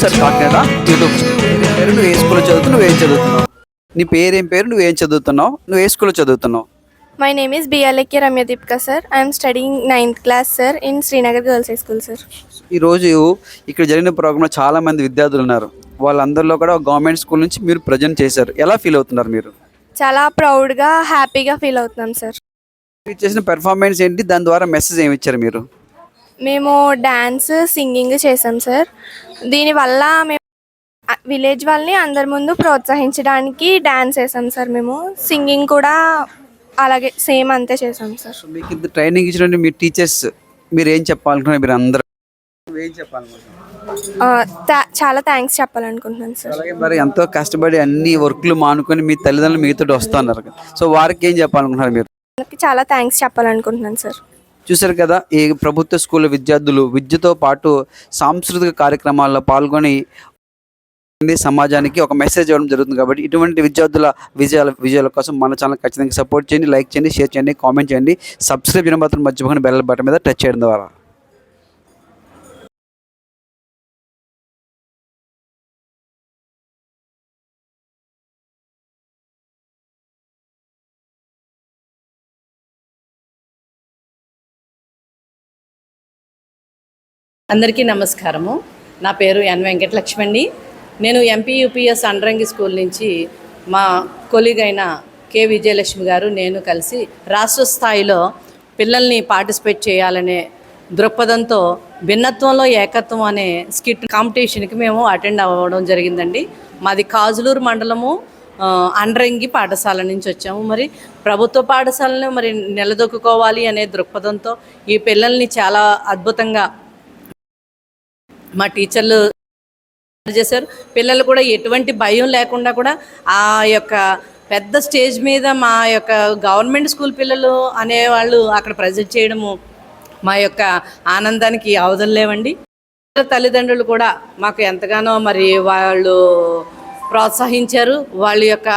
John sir Kakinada YouTube. పేరు నువ్వు ఏ స్కూల్లో చదువుతున్నావు నువ్వేం చదువుతున్నావు? నీ పేరేం పేరు నువ్వేం చదువుతున్నావు? నువ్వు ఏ స్కూల్లో చదువుతున్నావు? Name is Bialekya Ramya Deepka sir. I am studying ninth class sir in Srinagar Girls High School sir. ఈరోజు ఇక్కడ జరిగిన ప్రోగ్రాంలో చాలా మంది విద్యార్థులు ఉన్నారు. వాళ్ళందరిలో కూడా గవర్నమెంట్ స్కూల్ నుంచి మీరు ప్రజెంట్ చేశారు. ఎలా ఫీల్ అవుతున్నారు మీరు? చాలా ప్రౌడ్గా హ్యాపీగా ఫీల్ అవుతున్నాం సార్ మీరు చేసిన పెర్ఫార్మెన్స్ ఏంటి? దాని ద్వారా మెసేజ్ ఏమి ఇచ్చారు మీరు? మేము డ్యాన్స్ సింగింగ్ చేసాం సార్. దీనివల్ల మేము విలేజ్ వాళ్ళని అందరి ముందు ప్రోత్సహించడానికి డ్యాన్స్ వేసాం సార్ మేము. సింగింగ్ కూడా అలాగే సేమ్ అంతే చేసాం సార్. మీకు ఇంత ట్రైనింగ్ ఇచ్చినటువంటి మీ టీచర్స్ మీరు ఏం చెప్పాలనుకున్నారు? మీరు అందరూ ఏం చెప్పాలనుకుంటున్నారు? ఆ, థా- చాలా థ్యాంక్స్ చెప్పాలనుకుంటున్నాను సార్. అలాగే మరి ఎంతో కష్టపడి అన్ని వర్క్లు మానుకొని మీ తల్లిదండ్రులు మీతో వస్తున్నారు. సో వారికి ఏం చెప్పాలనుకుంటున్నారు మీరు? అందరికీ చాలా థ్యాంక్స్ చెప్పాలనుకుంటున్నాను సార్. చూశారు కదా ఈ ప్రభుత్వ స్కూల్ విద్యార్థులు విద్యతో పాటు సాంస్కృతిక కార్యక్రమాల్లో పాల్గొని సమాజానికి ఒక మెసేజ్ ఇవ్వడం జరుగుతుంది కాబట్టి ఇటువంటి విద్యార్థుల విజయాల విజయాల కోసం మన ఛానల్ ఖచ్చితంగా సపోర్ట్ చేయండి లైక్ చేయండి షేర్ చేయండి కామెంట్ చేయండి. సబ్స్క్రైబ్ చేయడం మాత్రం మర్చిపోకుండా బెల్ బటన్ మీద టచ్ చేయడం ద్వారా. అందరికీ నమస్కారము. నా పేరు ఎన్ వెంకటలక్ష్మి నేను ఎంపీ యూపీఎస్ అండ్రంగి స్కూల్ నుంచి మా కొలీగ్ అయిన కె విజయలక్ష్మి గారు నేను కలిసి రాష్ట్ర స్థాయిలో పిల్లల్ని పార్టిసిపేట్ చేయాలనే దృక్పథంతో భిన్నత్వంలో ఏకత్వం అనే స్కిట్ కాంపిటీషన్కి మేము అటెండ్ అవ్వడం జరిగిందండి. మాది కాజులూరు మండలము అండ్రంగి పాఠశాల నుంచి వచ్చాము. మరి ప్రభుత్వ పాఠశాలను మరి నిలదొక్కుకోవాలి అనే దృక్పథంతో ఈ పిల్లల్ని చాలా అద్భుతంగా మా టీచర్లు చేశారు. పిల్లలు కూడా ఎటువంటి భయం లేకుండా కూడా ఆ యొక్క పెద్ద స్టేజ్ మీద మా యొక్క గవర్నమెంట్ స్కూల్ పిల్లలు అనేవాళ్ళు అక్కడ ప్రజెంట్ చేయడము మా యొక్క ఆనందానికి అవధులు లేవండి. తల్లిదండ్రులు కూడా మాకు ఎంతగానో మరి వాళ్ళు ప్రోత్సహించారు. వాళ్ళ యొక్క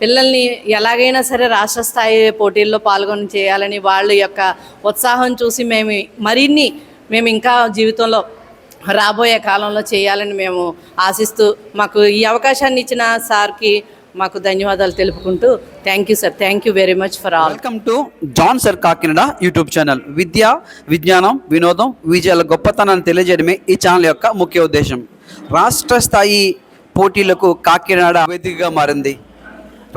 పిల్లల్ని ఎలాగైనా సరే రాష్ట్ర స్థాయి పోటీల్లో పాల్గొని చేయాలని వాళ్ళ యొక్క ఉత్సాహం చూసి మేము మరిన్ని మేము ఇంకా జీవితంలో రాబోయే కాలంలో చేయాలని మేము ఆశిస్తూ మాకు ఈ అవకాశాన్ని ఇచ్చిన సార్కి మాకు ధన్యవాదాలు తెలుపుకుంటూ thank you sir. Thank you very much for all. Welcome to John sir Kakinada YouTube channel. విద్య విజ్ఞానం వినోదం విజయాల గొప్పతనాన్ని తెలియజేయడమే ఈ ఛానల్ యొక్క ముఖ్య ఉద్దేశం. రాష్ట్ర స్థాయి పోటీలకు కాకినాడ వేదికగా మారింది.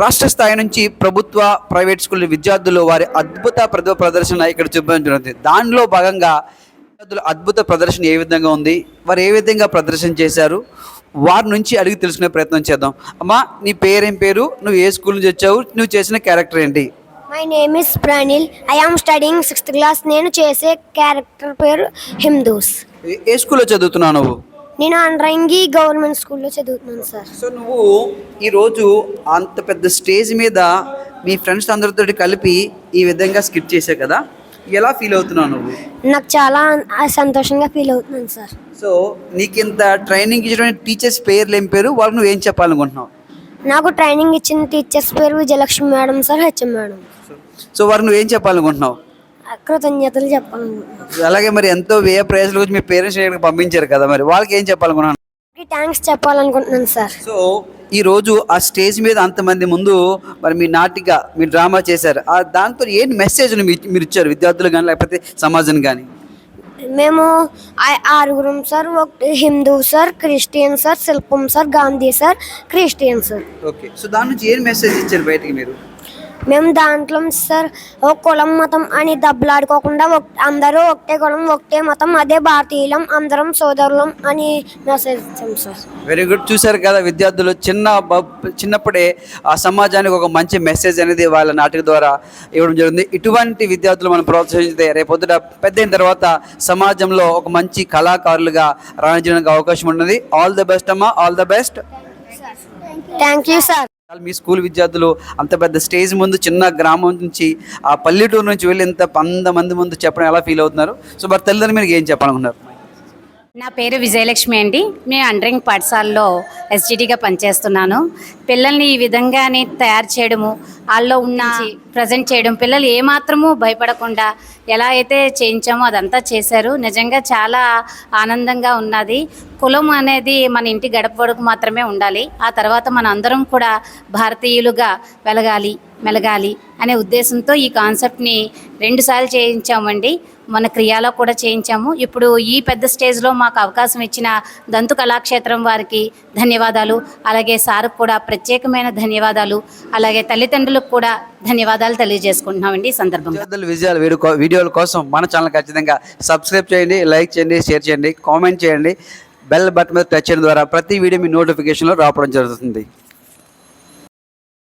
రాష్ట్ర స్థాయి నుంచి ప్రభుత్వ ప్రైవేట్ స్కూల్ విద్యార్థులు వారి అద్భుత ప్రతిభ ప్రదర్శన ఇక్కడ చూపించడం దానిలో భాగంగా విద్యార్థుల అద్భుత ప్రదర్శన ఏ విధంగా ఉంది? వారు ఏ విధంగా ప్రదర్శన చేశారు? వారి నుంచి అడిగి తెలుసుకునే ప్రయత్నం చేద్దాం. అమ్మా నీ పేరేం పేరు? నువ్వు ఏ స్కూల్ నుంచి వచ్చావు? నువ్వు చేసిన క్యారెక్టర్ ఏంటి? My name is Pranil I am studying sixth class నేను చేసే క్యారెక్టర్ పేరు హిందూస్. ఏ- స్కూల్లో చదువుతున్నావు నువ్వు? నేను అండ్రంగి గవర్నమెంట్ స్కూల్లో చదువుతున్నాను సార్. సో నువ్వు ఈరోజు అంత పెద్ద స్టేజ్ మీద మీ ఫ్రెండ్స్ అందరితో కలిపి ఈ విధంగా స్కిట్ చేసావు కదా? ఎలా ఫీల్ అవుతున్నావు నువ్వు? నాకు చాలా సంతోషంగా ఫీల్ అవుతున్నాను సార్. సో నీకు ఇంత ట్రైనింగ్ ఇచ్చిన టీచర్స్ పేర్లు ఏం పేరు? వాళ్ళకి నువ్వు ఏం చెప్పాలనుకుంటున్నావు? నాకు ట్రైనింగ్ ఇచ్చిన టీచర్స్ పేరు Vijayalakshmi madam sir HM madam. So వారికి నువ్వు ఏం చెప్పాలనుకుంటున్నావు? కృతజ్ఞతలు చెప్పాలనుకుంటున్నాను. అలాగే మరి ఎంతో వ్యయ ప్రయాసాల గురించి మీ పేరెంట్స్ పంపించారు కదా మరి. వాళ్ళకి ఏం చెప్పాలనుకున్నాను థ్యాంక్స్ చెప్పాలనుకుంటున్నాను సార్. సో ఈ రోజు ఆ స్టేజ్ మీద అంతమంది ముందు మరి మీ నాటిక మీ డ్రామా చేశారు. ఆ దాంతో ఏంటి మెసేజ్ మీరు ఇచ్చారు విద్యార్థులు కానీ లేకపోతే సమాజం కానీ మేము ఆరుగురం సార్ ఒక హిందూ సార్ క్రిస్టియన్ సార్ శిల్పం sir Gandhi sir Christian sir. Okay. So దాని నుంచి ఏం మెసేజ్ ఇచ్చారు బయటికి మీరు? మేము దాంట్లో సార్ ఒక కులం మతం అని దెబ్బలాడుకోకుండా ఒక- అందరూ ఒకటే కులం ఒకటే మతం అదే భారతీయులం అందరం సోదరులం అని మెసేజ్ ఇచ్చాం సార్. వెరీ గుడ్ చూశారు కదా విద్యార్థులు చిన్న చిన్నప్పుడే ఆ సమాజానికి ఒక మంచి మెసేజ్ అనేది వాళ్ళ నాటిక ద్వారా ఇవ్వడం జరిగింది. ఇటువంటి విద్యార్థులు మనం ప్రోత్సహించితే రేపొద్దుట పెద్ద అయిన తర్వాత సమాజంలో ఒక మంచి కళాకారులుగా రాణించడానికి అవకాశం ఉన్నది ఆల్ ద బెస్ట్ అమ్మా. All the best thank you sir me school విద్యార్థులు అంత పెద్ద స్టేజ్ ముందు చిన్న గ్రామం నుంచి ఆ పల్లెటూరు నుంచి వెళ్ళి ఇంత వంద మంది ముందు చెప్పడం ఎలా ఫీల్ అవుతున్నారు? సో మరి తల్లిదండ్రులు మీరు ఏం చెప్పాలనుకున్నారు నా పేరు విజయలక్ష్మి అండి. మేము అండరింగ్ పాఠశాలలో ఎస్జిటిగా పనిచేస్తున్నాను. పిల్లల్ని ఈ విధంగానే తయారు చేయడము వాళ్ళలో ఉన్న ప్రజెంట్ చేయడం. పిల్లలు ఏమాత్రము భయపడకుండా ఎలా అయితే చేయించామో అదంతా చేశారు. నిజంగా చాలా ఆనందంగా ఉన్నది. కులం అనేది మన ఇంటి గడప వరకు మాత్రమే ఉండాలి. ఆ తర్వాత మన అందరం కూడా భారతీయులుగా వెలగాలి మెలగాలి అనే ఉద్దేశంతో ఈ కాన్సెప్ట్ని రెండుసార్లు చేయించామండి. మన క్రియాలో కూడా చేయించాము. ఇప్పుడు ఈ పెద్ద స్టేజ్లో మాకు అవకాశం ఇచ్చిన దంతు కళాక్షేత్రం వారికి ధన్యవాదాలు. అలాగే సార్కు కూడా ప్రత్యేకమైన ధన్యవాదాలు. అలాగే తల్లిదండ్రులకు కూడా ధన్యవాదాలు. తెలియజేసుకుంటున్నామండి ఈ సందర్భంగా. విజయాలు వీడియో వీడియోల కోసం మన ఛానల్ ఖచ్చితంగా సబ్స్క్రైబ్ చేయండి లైక్ చేయండి షేర్ చేయండి కామెంట్ చేయండి. బెల్ బటన్ మీద టచ్ చేయడం ద్వారా ప్రతి వీడియో మీ నోటిఫికేషన్లో రావడం జరుగుతుంది.